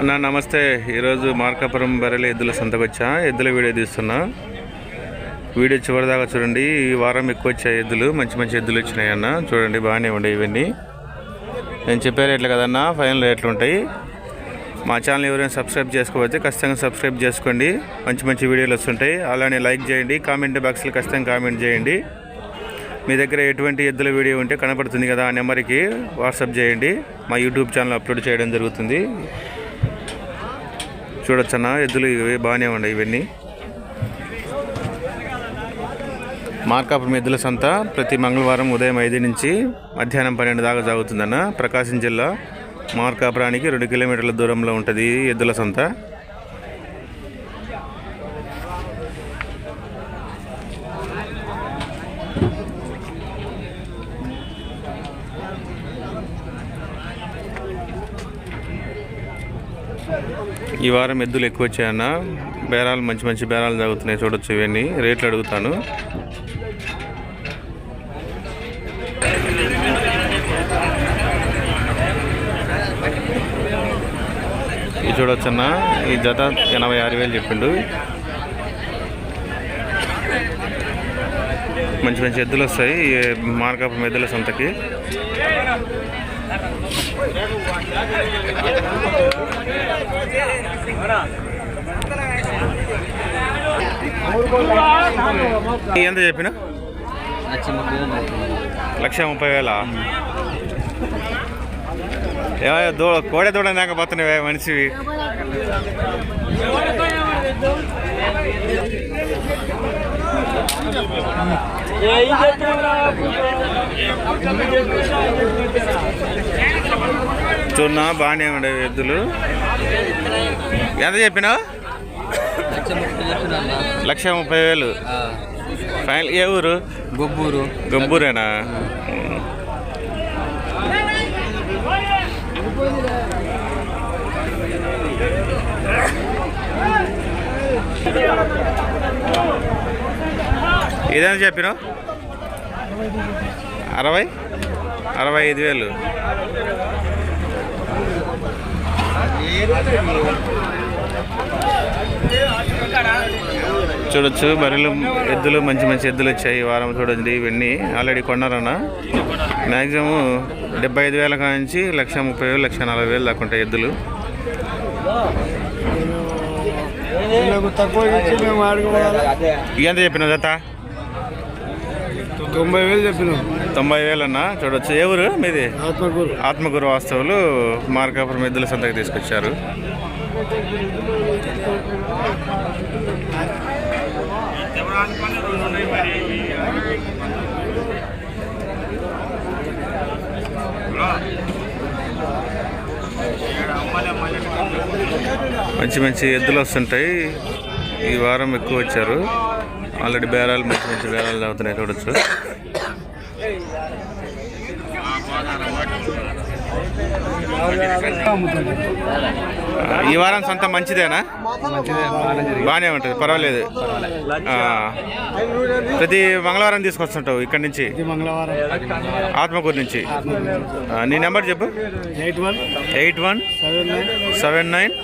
అన్న నమస్తే. ఈరోజు మార్కాపురం బెరలి ఎద్దుల సంతకు వచ్చా ఎద్దుల వీడియో తీస్తున్నా. వీడియో చివరిదాకా చూడండి. ఈ వారం ఎక్కువ వచ్చాయి ఎద్దులు. మంచి మంచి ఎద్దులు వచ్చినాయి అన్న. చూడండి బాగానే ఉండే ఇవన్నీ. నేను చెప్పే రేట్లు కదన్నా ఫైనల్ రేట్లు ఉంటాయి. మా ఛానల్ ఎవరైనా సబ్స్క్రైబ్ చేసుకోకపోతే ఖచ్చితంగా సబ్స్క్రైబ్ చేసుకోండి. మంచి మంచి వీడియోలు వస్తుంటాయి. అలానే లైక్ చేయండి. కామెంట్ బాక్స్లో ఖచ్చితంగా కామెంట్ చేయండి. మీ దగ్గర ఎటువంటి ఎద్దుల వీడియో ఉంటే కనపడుతుంది కదా ఆ నెంబర్కి వాట్సాప్ చేయండి. మా యూట్యూబ్ ఛానల్ అప్లోడ్ చేయడం జరుగుతుంది. చూడొచ్చన్న? ఎద్దులు ఇవి బాగానే ఉన్నాయి ఇవన్నీ. మార్కాపురం ఎద్దుల సంత ప్రతి మంగళవారం ఉదయం ఐదు నుంచి మధ్యాహ్నం పన్నెండు దాకా సాగుతుందన్న. ప్రకాశం జిల్లా మార్కాపురానికి రెండు కిలోమీటర్ల దూరంలో ఉంటుంది ఈ ఎద్దుల సంత. ఈ వారం ఎద్దులు ఎక్కువ వచ్చాయన్న బేరాలు మంచి మంచి బేరాలు జరుగుతున్నాయి చూడొచ్చు ఇవన్నీ. రేట్లు అడుగుతాను. ఇది చూడొచ్చన్న ఈ జత ఎనభై ఆరు వేలు చెప్పిండు. మంచి మంచి ఎద్దులు వస్తాయి. మార్కపు ఎద్దుల సంతకి ఎంత చెప్పిన? లక్ష ముప్పై వేల? ఏమయ్యా దూడ కోడె దూడ దాకా పోతున్నావే మనిషివి. చూన్నా బాగానే ఉండేవి ఎద్దులు. ఎంత చెప్పినావు? లక్ష ముప్పై వేలు. ఫైనల్ ఏ ఊరు? గొబ్బూరు. గంబూరేనా? ఇదేనా చెప్పినావు? అరవై? అరవై ఐదు వేలు. చూడొచ్చు బర్రెలు ఎద్దులు మంచి మంచి ఎద్దులు వచ్చాయి. ఈ వారం చూడండి ఇవన్నీ ఆల్రెడీ కొన్నారన్న. మ్యాక్సిమం డెబ్బై ఐదు వేల కాంచి లక్ష ముప్పై వేలు లక్ష నలభై వేలు దాకా ఉంటాయి ఎద్దులు. ఎంత చెప్పిన జత తొంభై వేలు చెప్పినాం. తొంభై వేలు అన్న చూడొచ్చు. ఏ ఊరు మీది? ఆత్మకూరు. ఆత్మగురు వాస్తవులు మార్కాపురం ఎద్దుల సంతకి తీసుకొచ్చారు. మంచి మంచి ఎద్దులు వస్తుంటాయి. ఈ వారం ఎక్కువ వచ్చారు. ఆల్రెడీ బేరాలు మంచి మంచి బేరాలు అవుతున్నాయి చూడొచ్చు. ఈ వారం సంత మంచిదేనా? బాగానే ఉంటుంది పర్వాలేదు. ప్రతి మంగళవారం తీసుకొస్తుంటావు ఇక్కడి నుంచి? ఆత్మకూరు నుంచి? నీ నెంబర్ చెప్పు. Eight one eight one seven nine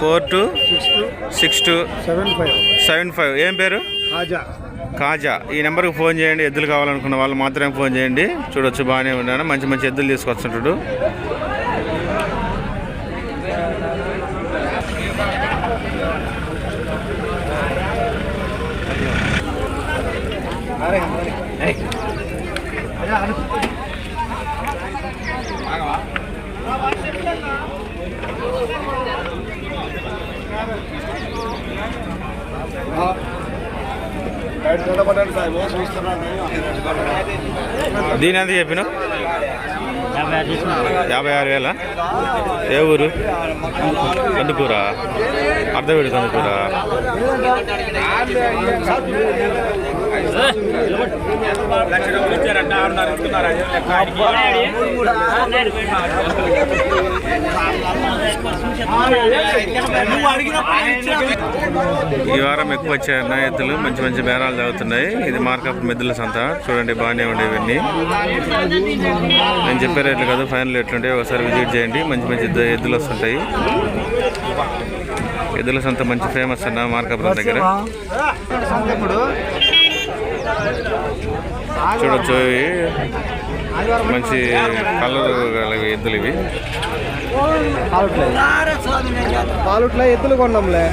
four two six two seven five. Seven five. ఏం పేరు? కాజా ఈ నెంబర్కి ఫోన్ చేయండి ఎద్దులు కావాలనుకున్న వాళ్ళు మాత్రమే ఫోన్ చేయండి. చూడొచ్చు బాగానే ఉన్నాను. మంచి మంచి ఎద్దులు తీసుకొస్తుంటాడు. దీని ఎంత చెప్పిన యాభై ఆరు వేల ఏ ఊరు కందుకూర అర్ధవీడు కందుకూర ఈ వారం ఎక్కువ వచ్చాయన్న ఎద్దులు మంచి మంచి బేరాలు తాగుతున్నాయి ఇది మార్కప్ మెద్దుల సంత. చూడండి బాగానే ఉండే ఇవన్నీ. నేను చెప్పే రేట్లు కాదు ఫైనల్ ఎట్లుంటే ఒకసారి విజిట్ చేయండి. మంచి మంచి ఎద్దులు వస్తుంటాయి. ఎద్దుల సంత మంచి ఫేమస్ అన్న మార్కాపురం దగ్గర. చూడొచ్చు మంచి కలర్ ఎద్దులు ఇవి. పాలుట్లా ఎత్తులు కొన్నాంలే.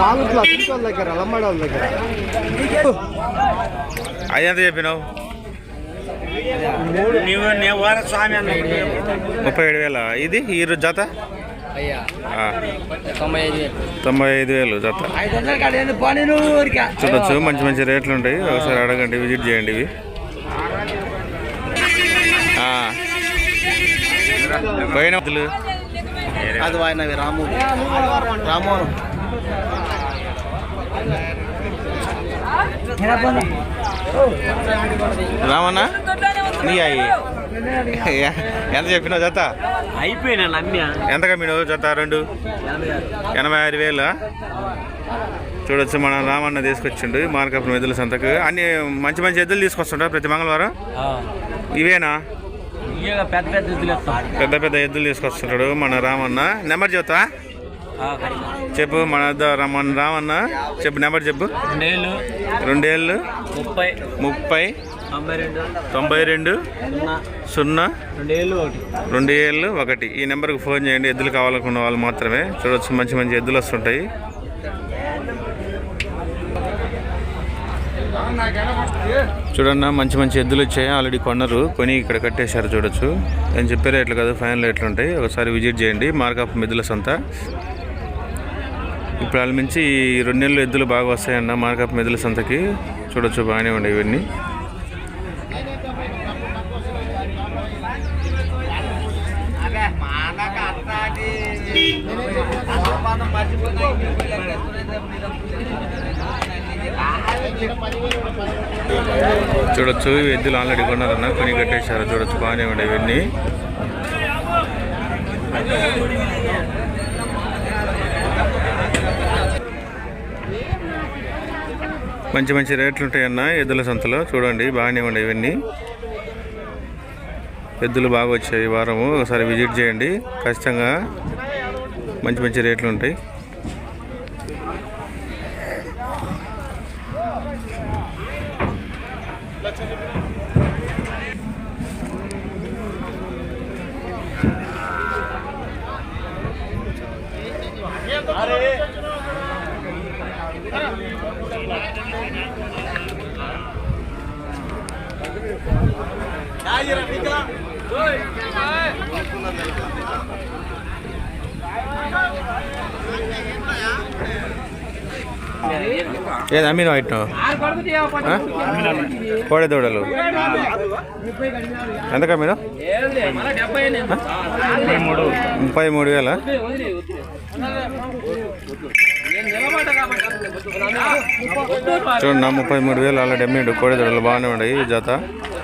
పాలుట్లా సింటోళ్ళ దగ్గర లమ్మడి వాళ్ళ దగ్గర. అది ఎంత చెప్పినావు? ముప్పై ఏడు వేల? ఇది ఈ రోజు జత? తొంభై ఐదు వేలు తొంభై ఐదు వేలు జత చూడొచ్చు మంచి మంచి రేట్లు ఉంటాయి. ఒకసారి అడగండి విజిట్ చేయండి ఇవి. ఆ. పోయిన ఎద్దులు అది వాయినవి రాము. రాము రామన్నా? నీ అయ్యి. ఎంత చెప్పినావు జత? అయిపోయినా ఎంత కమ్మినావు జత? రెండు? ఎనభై ఆరు. వేల? చూడొచ్చు మన రామన్న తీసుకొచ్చిండు మార్కప్ ఎద్దుల సంతకు. అన్ని మంచి మంచి ఎద్దులు తీసుకొస్తుంటా ప్రతి మంగళవారం? ఇవేనా? పెద్ద పెద్ద ఎద్దులు తీసుకొస్తుంటాడు మన రామన్న. నెంబర్ చెప్తా? చెప్పు మన మన రామన్న. చెప్పు నెంబర్ చెప్పు. రెండేళ్ళు. రెండేళ్ళు. ముప్పై. ముప్పై. తొంభై రెండు. సున్నా. రెండు ఏళ్ళు ఒకటి. ఈ నెంబర్కి ఫోన్ చేయండి. ఎద్దులు కావాలనుకున్న వాళ్ళు మాత్రమే. చూడొచ్చు మంచి మంచి ఎద్దులు వస్తుంటాయి. చూడన్నా మంచి మంచి ఎద్దులు వచ్చాయి. ఆల్రెడీ కొన్నారు. కొని ఇక్కడ కట్టేశారు చూడొచ్చు. నేను చెప్పే రేట్లు కాదు ఫైనల్ రేట్లు ఉంటాయి. ఒకసారి విజిట్ చేయండి. మార్కప్ మెద్దుల సంత. ఇప్పుడు వాళ్ళ మించి ఈ రెండు నెలలు ఎద్దులు బాగా వస్తాయన్న మార్కప్ మెద్దుల సంతకి చూడొచ్చు బాగానే ఉండే ఇవన్నీ. చూడొచ్చు ఎద్దులు ఆల్రెడీ కొన్నారన్న. కొని కట్టేశారు. చూడొచ్చు బాగానే ఉండే ఇవన్నీ. మంచి మంచి రేట్లు ఉంటాయన్న ఎద్దుల సంతలో. చూడండి బాగానే ఉండే ఇవన్నీ. ఎద్దులు బాగా వచ్చాయి ఈ వారము. ఒకసారి విజిట్ చేయండి. ఖచ్చితంగా మంచి మంచి రేట్లు ఉంటాయి. లక్ష చెప్పిన? ఏది అమ్మిన వైట్ కోడె దూడలు. ఎంతకా మీరు ముప్పై మూడు వేల? చూడండి ముప్పై మూడు వేలు అలా అమ్మిండు. కోడె దూడలు బాగానే ఉన్నాయి జత.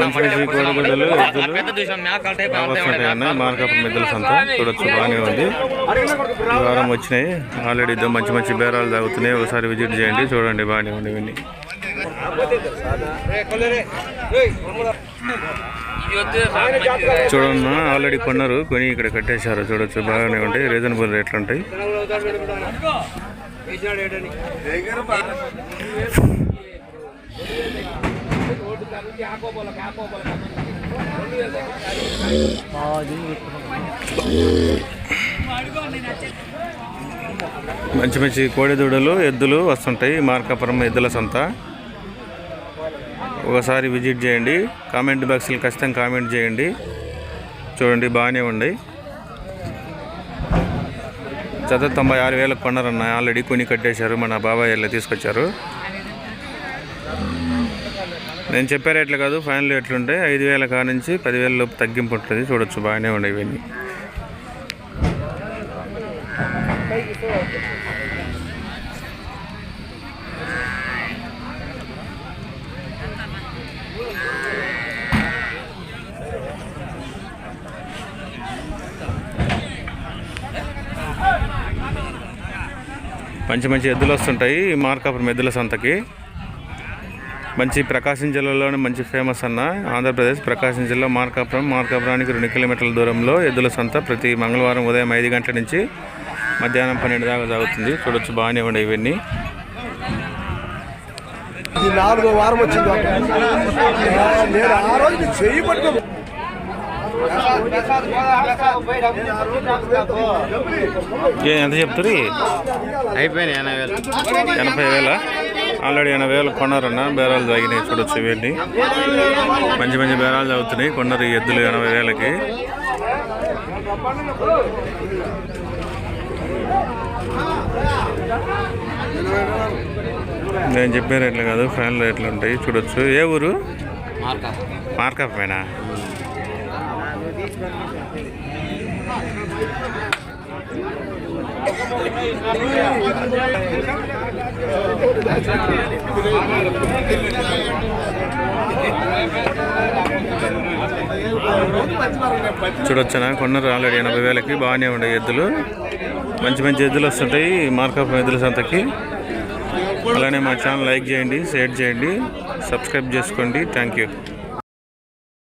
ముప్పై ఎద్దులు మార్కప్ సంత. చూడొచ్చు బాగానే ఉంది. ఈ వారం వచ్చినాయి. ఆల్రెడీ ఇద్దరు మంచి మంచి బేరాలు తాగుతున్నాయి. ఒకసారి విజిట్ చేయండి. చూడండి బాగానే ఉంది ఇవన్నీ. చూడన్న ఆల్రెడీ కొన్నారు. కొని ఇక్కడ కట్టేశారు. చూడొచ్చు బాగానే ఉంటాయి. రీజనబుల్ రేట్లు ఉంటాయి. మంచి మంచి కోడిదూడలు ఎద్దులు వస్తుంటాయి. మార్కాపురం ఎద్దుల సంత. ఒకసారి విజిట్ చేయండి. కామెంట్ బాక్స్లో ఖచ్చితంగా కామెంట్ చేయండి. చూడండి బాగానే ఉండి జత తొంభై ఆరు వేలకు కొన్నారన్న ఆల్రెడీ కొని కట్టేశారు. మన బాబాయ్ వెళ్ళి తీసుకొచ్చారు. నేను చెప్పే రేట్లు కాదు ఫైనల్ రేట్లు ఉంటాయి. ఐదు వేల కా నుంచి పదివేల లోపు తగ్గింపు ఉంటుంది. చూడొచ్చు బాగానే ఉన్నాయి ఇవన్నీ. మంచి మంచి ఎద్దులు వస్తుంటాయి. ఈ మార్కాపురం ఎద్దుల సంతకి. మంచి ప్రకాశం జిల్లాలోనే మంచి ఫేమస్ అన్న. ఆంధ్రప్రదేశ్ ప్రకాశం జిల్లా మార్కాపురం. మార్కాపురానికి రెండు కిలోమీటర్ల దూరంలో ఎద్దుల సంత ప్రతి మంగళవారం ఉదయం ఐదు గంటల నుంచి మధ్యాహ్నం పన్నెండు దాకా సాగుతుంది. చూడొచ్చు బాగానే ఉండే ఇవన్నీ. నాలుగో వారం వచ్చింది. నేను ఆ రోజు చెయ్యి పట్టుకో. ఏ ఎంత చెప్తారు అయిపోయినాయి ఎనభై వేలు. ఎనభై వేల? ఆల్రెడీ ఎనభై వేలు కొన్నారన్న బేరాలు తాగినాయి చూడొచ్చు ఇవన్నీ మంచి మంచి బేరాలు తాగుతున్నాయి కొన్నారు ఈ ఎద్దులు ఎనభై వేలకి. నేను చెప్పే రేట్లు కాదు ఫైనల్ రేట్లు ఉంటాయి చూడొచ్చు. ఏ ఊరు? మార్కప్ మార్కప్పేనా చూడొచ్చనా? కొన్నారు ఆల్రెడీ ఎనభై వేలకి బాగానే ఉండే ఎద్దులు. మంచి మంచి ఎద్దులు వస్తుంటాయి మార్కప్ ఎద్దుల సంతకి. అలానే మా ఛానల్ లైక్ చేయండి షేర్ చేయండి సబ్స్క్రైబ్ చేసుకోండి. Thank you